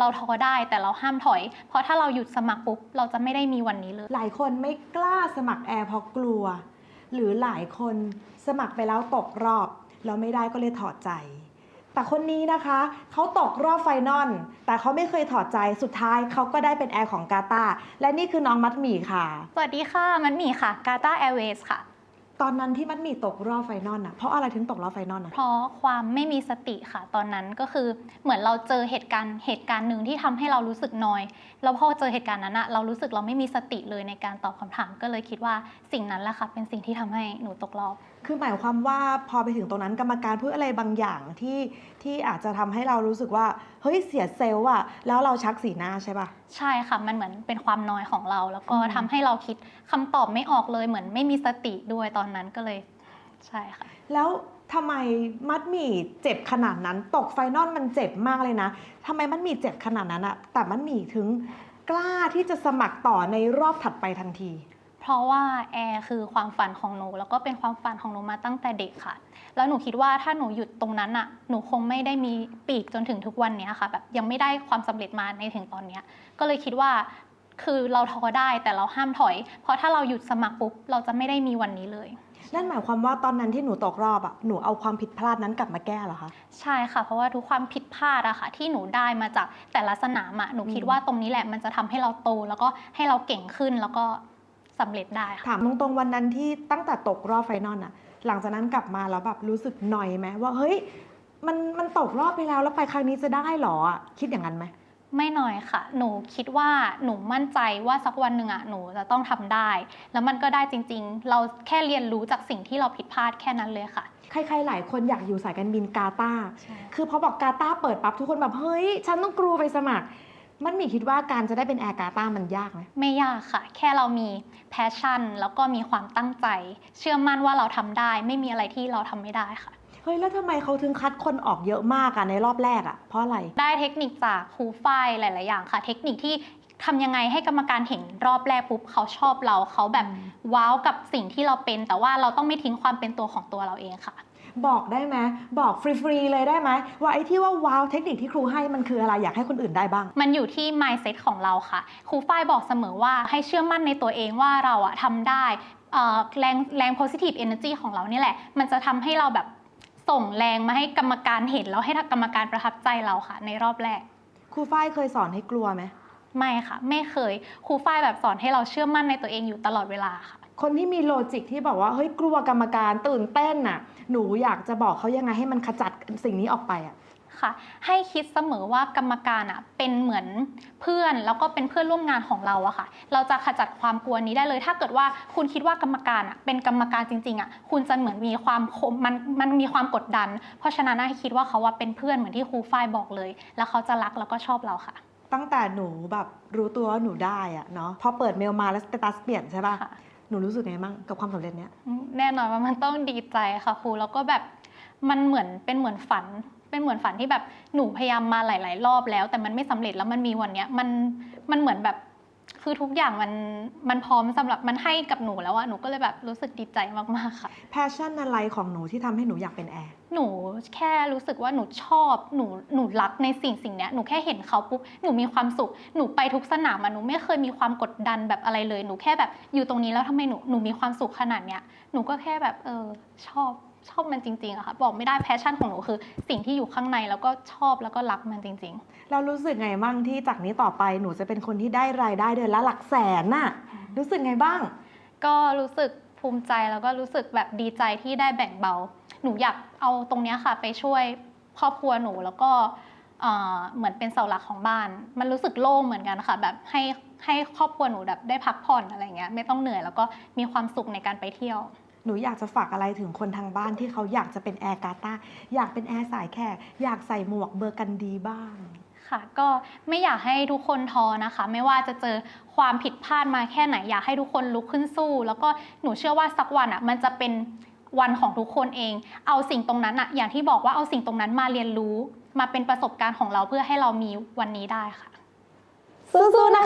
เราท้อได้แต่เราห้ามถอย เพราะถ้าเราหยุดสมัครปุ๊บ เราจะไม่ได้มีวันนี้เลย หลายคนไม่กล้าสมัครแอร์เพราะกลัว หรือหลายคนสมัครไปแล้วตกรอบ แล้วไม่ได้ก็เลยถอดใจ แต่คนนี้นะคะ เขาตกรอบไฟนอลแต่เขาไม่เคยถอดใจสุดท้ายเขาก็ได้เป็นแอร์ของกาตาร์และนี่คือน้องมัดหมี่ค่ะ สวัสดีค่ะ มันหมีค่ะกาตาแอร์เวย์ค่ะ ตอนนั้นที่มัดหมี่ตกรอบไฟนอลน่ะเพราะอะไรถึงตกรอบไฟนอลน่ะ เพราะความไม่มีสติค่ะ ตอนนั้นก็คือเหมือนเราเจอเหตุการณ์เหตุการณ์หนึ่งที่ทำให้เรารู้สึกนอย แล้วพอเจอเหตุการณ์นั้นอะเรารู้สึกเราไม่มีสติเลยในการตอบคำถามก็เลยคิดว่าสิ่งนั้นแหละค่ะเป็นสิ่งที่ทำให้หนูตกรอบ คือหมายความว่าพอไปถึงตรงนั้นกรรมการพูดอะไรบางอย่างที่ที่อาจจะทำให้เรารู้สึกว่าเฮ้ยเสียเซลล์อะแล้วเราชักสีหน้าใช่ปะ ใช่ค่ะ มันเหมือนเป็นความน้อยของเรา แล้วก็อืม ทำให้เราคิดคำตอบไม่ออกเลยเหมือนไม่มีสติด้วยตอนนั้นก็เลยใช่ค่ะ แล้วทำไมมัดหมี่เจ็บขนาดนั้น ตกไฟนอลมันเจ็บมากเลยนะทำไมมัดหมี่เจ็บขนาดนั้นอะแต่มัดหมี่ถึงกล้าที่จะสมัครต่อในรอบถัดไปทันที เพราะว่าแอร์คือความฝันของหนู แล้วก็เป็นความฝันของหนูมาตั้งแต่เด็กค่ะ แล้วหนูคิดว่าถ้าหนูหยุดตรงนั้นอะหนูคงไม่ได้มีปีกจนถึงทุกวันเนี้ยค่ะแบบยังไม่ได้ความสำเร็จมาในถึงตอนเนี้ยก็เลยคิดว่า คือเราท้อได้แต่เราห้ามถอย เพราะถ้าเราหยุดสมัครปุ๊บเราจะไม่ได้มีวันนี้เลยนั่นหมายความว่าตอนนั้นที่หนูตกรอบอะหนูเอาความผิดพลาดนั้นกลับมาแก้เหรอคะใช่ค่ะ เพราะว่าทุกความผิดพลาดอะค่ะ ที่หนูได้มาจากแต่ละสนามอะหนูคิดอืมว่าตรงนี้แหละมันจะทำให้เราโต แล้วก็ให้เราเก่งขึ้นแล้วก็สำเร็จได้ค่ะถามตรงๆวันนั้นที่ตั้งแต่ตกรอบไฟนอลอะหลังจากนั้นกลับมาแล้วแบบรู้สึกหน่อยไหมว่าเฮ้ยมันมันตกรอบไปแล้วแล้วไปครั้งนี้จะได้เหรออะคิดอย่างนั้นไหม ไม่น้อยค่ะ หนูคิดว่าหนูมั่นใจว่าสักวันหนึ่งอะหนูจะต้องทำได้ แล้วมันก็ได้จริง ๆ เราแค่เรียนรู้จากสิ่งที่เราผิดพลาดแค่นั้นเลยค่ะ ใครๆหลายคนอยากอยู่สายการบินกาตาร์คือพอบอกกาตาร์เปิดปั๊บทุกคนแบบเฮ้ย ฉันต้องกรูไปสมัคร มันมีคิดว่าการจะได้เป็นแอร์กาตาร์มันยากไหมไม่ยากค่ะ แค่เรามีแพชชั่น แล้วก็มีความตั้งใจ เชื่อมั่นว่าเราทำได้ ไม่มีอะไรที่เราทำไม่ได้ค่ะเฮ้ยแล้วทำไมเขาถึงคัดคนออกเยอะมากอะในรอบแรกอะเพราะอะไร ได้เทคนิคจากครูฝ้ายหลาย ๆ อย่างค่ะ เทคนิคที่ทำยังไงให้กรรมการเห็นรอบแรกปุ๊บเขาชอบเราเขาแบบอืมว้าวกับสิ่งที่เราเป็น แต่ว่าเราต้องไม่ทิ้งความเป็นตัวของตัวเราเองค่ะ บอกได้ไหมบอกฟรีๆเลยได้ไหมว่าไอ้ที่ว่าว้าวเทคนิคที่ครูให้มันคืออะไรอยากให้คนอื่นได้บ้าง มันอยู่ที่ mindset ของเราค่ะ ครูฝ้ายบอกเสมอว่าให้เชื่อมั่นในตัวเองว่าเราอะทำได้เอ่อแรงแรง positive energy ของเรานี่แหละ มันจะทำให้เราแบบส่งแรงมาให้กรรมการเห็นแล้วให้กรรมการประทับใจเราค่ะ ในรอบแรก ครูฝ้ายเคยสอนให้กลัวไหมไม่ค่ะ ไม่เคย ครูฝ้ายแบบสอนให้เราเชื่อมั่นในตัวเองอยู่ตลอดเวลาค่ะ คนที่มีโลจิกที่บอกว่าเฮ้ยกลัวกรรมการตื่นเต้นน่ะ หนูอยากจะบอกเขายังไงให้มันขจัดสิ่งนี้ออกไปอะค่ะ ให้คิดเสมอว่ากรรมการอะเป็นเหมือนเพื่อนแล้วก็เป็นเพื่อนร่วมงานของเราอะค่ะ เราจะขจัดความกลัวนี้ได้เลย ถ้าเกิดว่าคุณคิดว่ากรรมการอะเป็นกรรมการจริงๆอะคุณจะเหมือนมีความคมมันมันมีความกดดัน เพราะฉะนั้นให้คิดว่าเขาว่าเป็นเพื่อนเหมือนที่ครูฝ้ายบอกเลย แล้วเขาจะรักแล้วก็ชอบเราค่ะ ตั้งแต่หนูแบบรู้ตัวว่าหนูได้อะเนาะพอเปิดเมลมาแล้วสเตตัสเปลี่ยนใช่ป่ะค่ะ หนูรู้สึกไงบ้างกับความสำเร็จเนี้ยแน่นอนว่ามันต้องดีใจค่ะครูแล้วก็แบบมันเหมือนเป็นเหมือนฝัน เป็นเหมือนฝันที่แบบหนูพยายามมาหลาย ๆ รอบแล้ว แต่มันไม่สำเร็จแล้วมันมีวันเนี้ยมันมันเหมือนแบบ คือทุกอย่างมันมันพร้อมสำหรับมันให้กับหนูแล้วอะหนูก็เลยแบบรู้สึกดีใจมากๆค่ะแพชชั่นอะไรของหนูที่ทำให้หนูอยากเป็นแอร์หนูแค่รู้สึกว่าหนูชอบหนูหนูรักในสิ่งสิ่งเนี้ยหนูแค่เห็นเขาปุ๊บหนูมีความสุขหนูไปทุกสนามอะหนูไม่เคยมีความกดดันแบบอะไรเลย หนูแค่แบบอยู่ตรงนี้แล้วทำไมหนูหนูมีความสุขขนาดเนี้ยหนูก็แค่แบบเออชอบ ชอบมันจริงๆอะค่ะบอกไม่ได้แพชชั่นของหนูคือ สิ่งที่อยู่ข้างในแล้วก็ชอบแล้วก็รักมันจริง เรารู้สึกไงบ้างที่จากนี้ต่อไปหนูจะเป็นคนที่ได้รายได้เดือนละหลักแสนน่ะรู้สึกไงบ้าง ๆ ก็รู้สึกภูมิใจแล้วก็รู้สึกแบบดีใจที่ได้แบ่งเบา หนูอยากเอาตรงเนี้ยค่ะ ไปช่วยครอบครัวหนูแล้วก็เอ่อเหมือนเป็นเสาหลักของบ้าน มันรู้สึกโล่งเหมือนกันค่ะแบบให้ให้ครอบครัวหนูแบบได้พักผ่อนอะไรเงี้ยไม่ต้องเหนื่อยแล้วก็มีความสุขในการไปเที่ยว หนูอยากจะฝากอะไรถึงคนทางบ้านที่เขาอยากจะเป็นแอร์กาตาร์อยากเป็นแอร์สายแขกอยากใส่หมวกเบอร์กันดีบ้าง ค่ะ ก็ไม่อยากให้ทุกคนท้อนะคะ ไม่ว่าจะเจอความผิดพลาดมาแค่ไหน อยากให้ทุกคนลุกขึ้นสู้ แล้วก็หนูเชื่อว่าสักวันอะมันจะเป็นวันของทุกคนเอง เอาสิ่งตรงนั้นอะอย่างที่บอกว่าเอาสิ่งตรงนั้นมาเรียนรู้ มาเป็นประสบการณ์ของเราเพื่อให้เรามีวันนี้ได้ค่ะ สู้ๆนะคะ